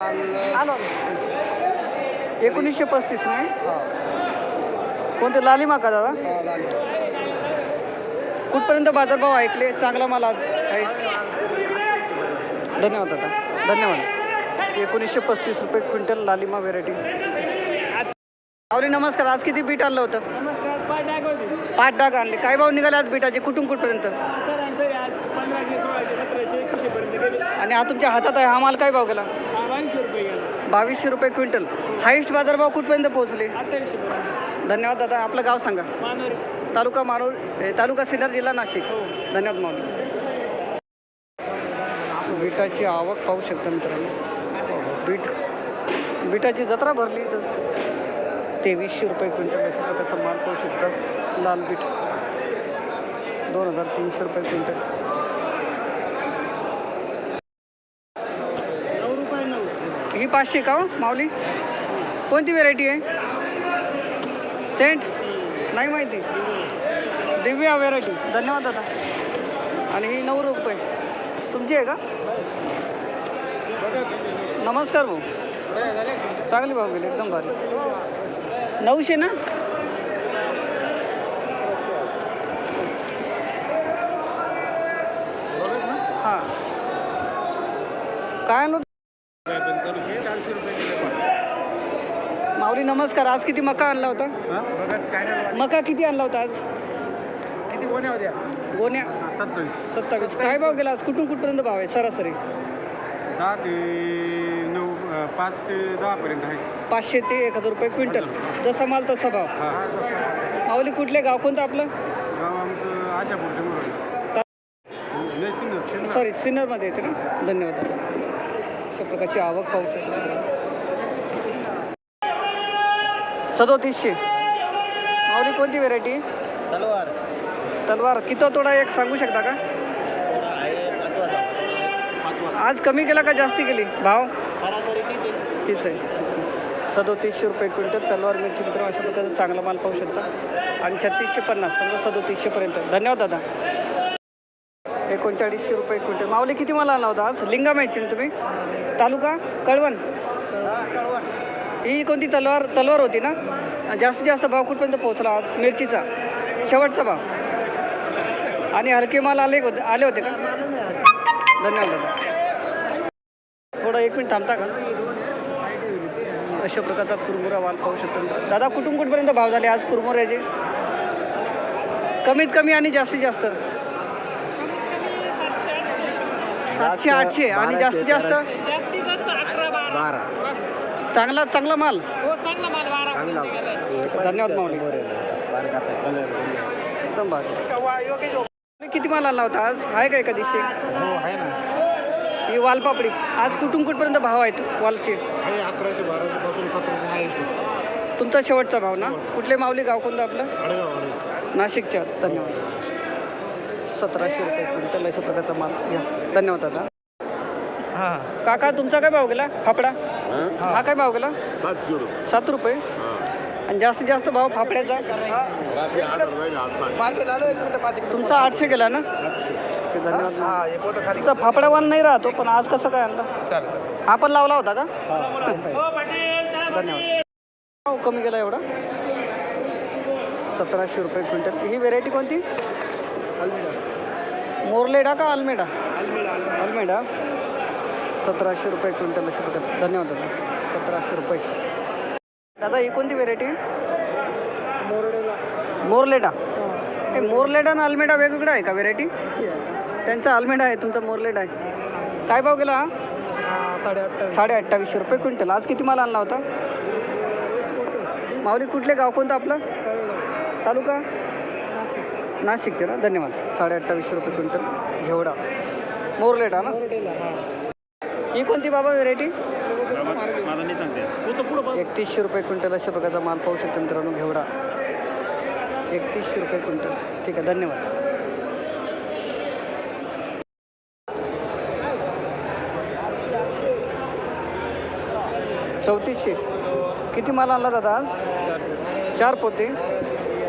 आलो. एकोणीसशे पस्तीस नाही? कोणते? लालिमा का दादा. कुठपर्यंत बाजारभाव ऐकले? चांगला माल आज आहे. धन्यवाद दादा. धन्यवाद. एकोणीसशे पस्तीस रुपये क्विंटल लालिमा व्हेरायटी आवली नमस्कार. आज किती बीट आणलं होतं? नमस्कार पाच डाग होते पाच डाग आणले. काय भाव निघाले आज बीटाचे? कुठून कुठपर्यंत? आणि हा तुमच्या हातात आहे. हा माल काय भाव गेला? बावीसशे रुपये गेला. बावीसशे रुपये क्विंटल. हायेस्ट बाजारभाव कुठपर्यंत पोहोचले? अठ्ठावीसशे पर्यंत. धन्यवाद दादा आपलं गाव सांगा. मानोरी. तालुका मारोळ ए, तालुका सिन्नर जिल्हा नाशिक. हो. धन्यवाद माऊली. बीटाची आवक पाहू शकता मित्रांनो. बीट बीटाची जत्रा भरली तर तेवीसशे रुपये क्विंटल अशा प्रकारचा माल पाहू शकता. लाल बीट दोन हजार तीनशे रुपये क्विंटल नऊ रुपये नऊ ही पाचशे का हो, माऊली? कोणती व्हेरायटी आहे? सेंट? नाही माहिती. दिव्या व्हेरायटी धन्यवाद दादा. आणि ही नऊ रुपये. तुमची आहे का? नमस्कार भाऊ. चांगली भाऊ गेली एकदम भारी. नऊशे ना? हां. काय आणलं माऊली नमस्कार. आज किती मका आणला होता? मका किती आणला होता आज? किती कोण्या होत्या? गोण्या? सत्तावीस. सत्तावीस. काय भाव गेला आज? कुठून कुठपर्यंत भाव आहे? सरासरी. दहा ते नऊ पाच ते दहापर्यंत आहे. पाचशे ते एक हजार रुपये क्विंटल. जसा माल तसा भाव. माऊली कुठले गाव? कोणतं आपलं? गाव आमचं सिन्नर. सॉरी सिन्नरमध्ये येते ना? धन्यवाद दादा. अशा प्रकारची आवक पाहू शकतो सदोतीसशे. माऊली कोणती व्हेरायटी तलवार. तलवार. किती तोडा एक सांगू शकता का? आज कमी केला का जास्ती केली? भाव? सरासरी तीच आहे. सदोतीसशे रुपये क्विंटल तलवार मिरची मित्र अशा प्रकारचा चांगला माल पाहू शकता. आणि छत्तीसशे पन्नास समजा सदोतीसशेपर्यंत धन्यवाद दादा. एकोणचाळीसशे रुपये क्विंटल. माऊली किती माल आला होता? आज लिंगा माहिती ना तुम्ही? तालुका? कळवण. ही कोणती तलवार तलवार होती ना? जास्तीत जास्त भाव कुठपर्यंत पोहोचला आज? मिरचीचा. शेवटचा भाव. आणि हलके माल आले होते आले होते का? धन्यवाद दादा. थोडं एक मिनिट थांबता का? अशा प्रकारचा कुरमुरा माल पाहू शकतो दादा कुठून कुठपर्यंत भाव झाले आज कुरमुऱ्याचे? कमीत कमी आणि जास्तीत जास्त. सातशे आठशे आणि जास्तीत जास्त? जास्तीत जास्त अकरा बारा. चांगला चांगला माल. हो चांगला माल बारा धन्यवाद माऊली. एकदम भारी किती माल आणला होता आज? आहे का एका दिवशी? हो आहे ना. ही वालपापडी. आज कुठून कुठपर्यंत भाव आहेत वालचे? आहे अकराशे बाराशे पासून सतराशे आहे तुमचा शेवटचा भाव ना? कुठले माऊली? गाव कोणतं आपलं? अडगाव नाशिकच्या. धन्यवाद. सतराशे रुपये क्विंटल अशा प्रकारचा माल. घ्या. धन्यवाद दादा. हां. काका तुमचा काय भाव गेला? फाफडा? हा? काय भाव गेला? सात रुपये? आणि जास्तीत जास्त भाव पाच तुमचा आठशे गेला ना? ते धन्यवाद एक होतं खाली तुमचा फाफड्यावान नाही राहतो पण आज कसं काय आणला? हा पण लावला होता का? हो पाटील धन्यवाद. भाव कमी गेला एवढा? सतराशे रुपये क्विंटल. ही व्हेरायटी कोणती? मोरलेडा का अल्मेडा अल्मेडा सतराशे रुपये क्विंटल अशा प्रकारचं धन्यवाद दादा. सतराशे रुपये. दादा ही कोणती व्हेरायटी मोरलेडा. हे. मोरलेडा आणि अल्मेडा वेगवेगळा आहे का व्हेरायटी त्यांचा अल्मेडा आहे तुमचा मोरलेडा आहे. काय भाव गेला हा? साडे अठ्ठावीसशे रुपये क्विंटल. आज किती माल आणला होता? माऊली कुठले गाव? कोणतं आपलं? तालुका? नाशिकचे ना धन्यवाद. साडे अठ्ठावीसशे रुपये क्विंटल घेवडा. मोरलेटा ना? ही कोणती बाबा व्हेरायटी एकतीसशे रुपये क्विंटल अशा प्रकारचा माल पाहू शकतो मित्रांनो घेवडा. एकतीसशे रुपये क्विंटल. ठीक आहे धन्यवाद. चौतीसशे. किती माल आणला दादा आज? चार पोते.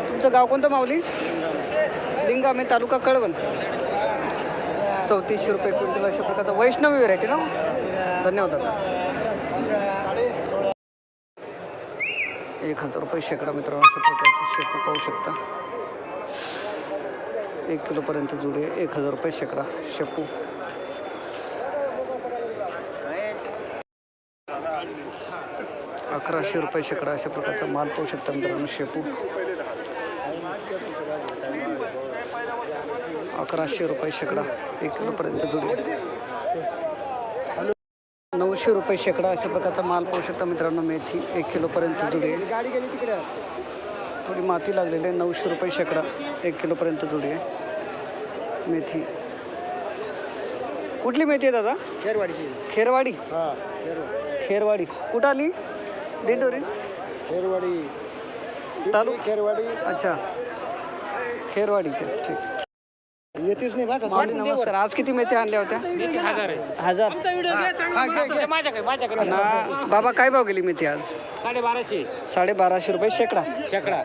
तुमचं गाव कोणतं माऊली? लिंगामे तालुका कळवण. चौतीसशे रुपये क्विंटल अशा प्रकारचा वैष्णवी व्हेरायटी ना? धन्यवाद दादा. एक हजार रुपये शेकडा मित्र अशा प्रकारचे शेपू पाहू शकता. एक किलोपर्यंत जुडे एक हजार रुपये शेकडा शेपू. अकराशे रुपये शेकडा अशा प्रकारचा माल पाहू शकता मित्रांनो शेपू. अकराशे रुपये शेकडा एक किलोपर्यंत जुडी नऊशे रुपये शेकडा अशा प्रकारचा माल पाहू शकता मित्रांनो मेथी एक किलोपर्यंत जुडी आहे. गाडी गेली तिकडे थोडी माती लागलेली आहे नऊशे रुपये शेकडा एक किलोपर्यंत जुडी आहे. मेथी. कुठली मेथी आहे दादा? खेरवाडीची. खेरवाडी. हा खेरवाडी. कुठं आली? दिंडोरी? खेरवाडी. तालु खेरवाडी. अच्छा. खेरवाडीचे ठीक. येतेच नाही बघा माऊली नमस्कार. आज किती मेथी आणल्या होत्या? हजार आहे. हजार. हा घे घे माझ्याकडे माझ्याकडे. ना बाबा काय भाव गेली मेथी आज? साडेबाराशे. साडे बाराशे रुपये शेकडा. शेकडा.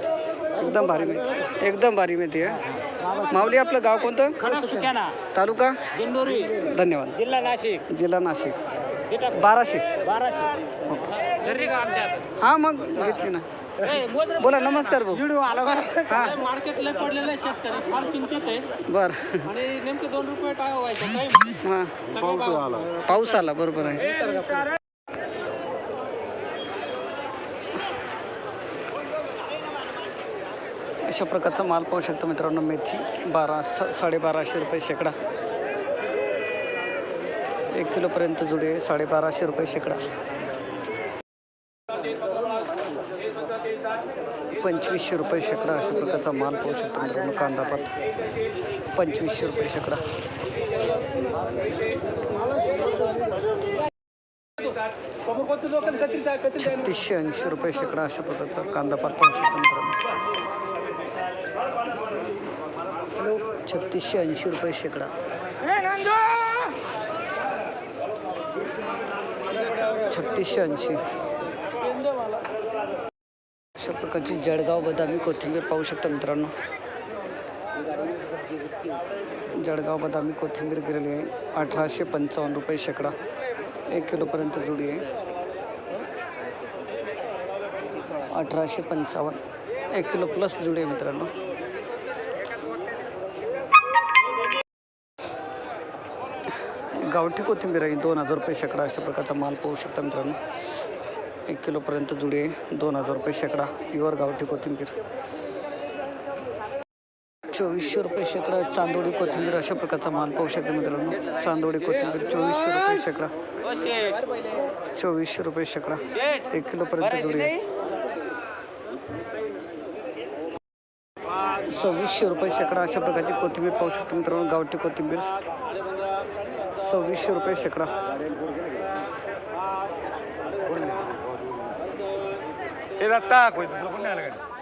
एकदम भारी मेथी. एकदम भारी मेथी आहे माऊली आपलं गाव कोणतं? खडा सुक्याना. तालुका? दिंडोरी. धन्यवाद. जिल्हा नाशिक. जिल्हा नाशिक. बाराशे. बाराशे. घरी का आमच्यात हां मग घेतली ना. बोला नमस्कार भाऊ. व्हिडिओ आला पडलेलं आहे शेतकरी. फार चिंतेत आहे. बरं. आणि नेमके दोन रुपये व्हायचं हां. पाऊस आला. पाऊस आला बरोबर आहे. अशा प्रकारचा माल पाहू शकतो मित्रांनो मेथी बारा सा साडेबाराशे रुपये शेकडा. एक किलोपर्यंत जुडी आहे साडेबाराशे रुपये शेकडा. पंचवीसशे रुपये शेकडा अशा प्रकारचा माल पाहू शकतो मित्रांनो कांदापात पंचवीसशे रुपये शेकडा. छत्तीसशे ऐंशी रुपये शेकडा अशा प्रकारचा कांदापात पाहू शकतो मित्रांनो. छत्तीसशे ऐंशी रुपये शेकडा. छत्तीसशे ऐंशी. अशा प्रकारची जळगाव बदामी कोथिंबीर पाहू शकता मित्रांनो. जळगाव बदामी कोथिंबीर गेलेली आहे. अठराशे पंचावन्न रुपये शेकडा. एक किलोपर्यंत जुडी आहे. अठराशे पंचावन्न. एक किलो प्लस जुडी आहे मित्रांनो. गावठी कोथिंबीर आहे. दोन हजार रुपये शेकडा अशा प्रकारचा माल पाहू शकता मित्रांनो. एक किलोपर्यंत जुडी आहे दोन हजार रुपये शेकडा प्युअर गावठी कोथिंबीर. चोवीसशे रुपये शेकडा चांदोडी कोथिंबीर अशा प्रकारचा माल पाहू शकतो मित्रांनो. चांदोडी कोथिंबीर चोवीसशे रुपये शेकडा. चोवीसशे रुपये शेकडा. एक किलोपर्यंत जुडी आहे. सव्वीसशे रुपये शेकडा अशा प्रकारची कोथिंबीर पाहू शकतो मित्रांनो गावठी कोथिंबीर. सव्वीसशे रुपये शेकडा. हे दत्ता कोण नाही आलं गाडी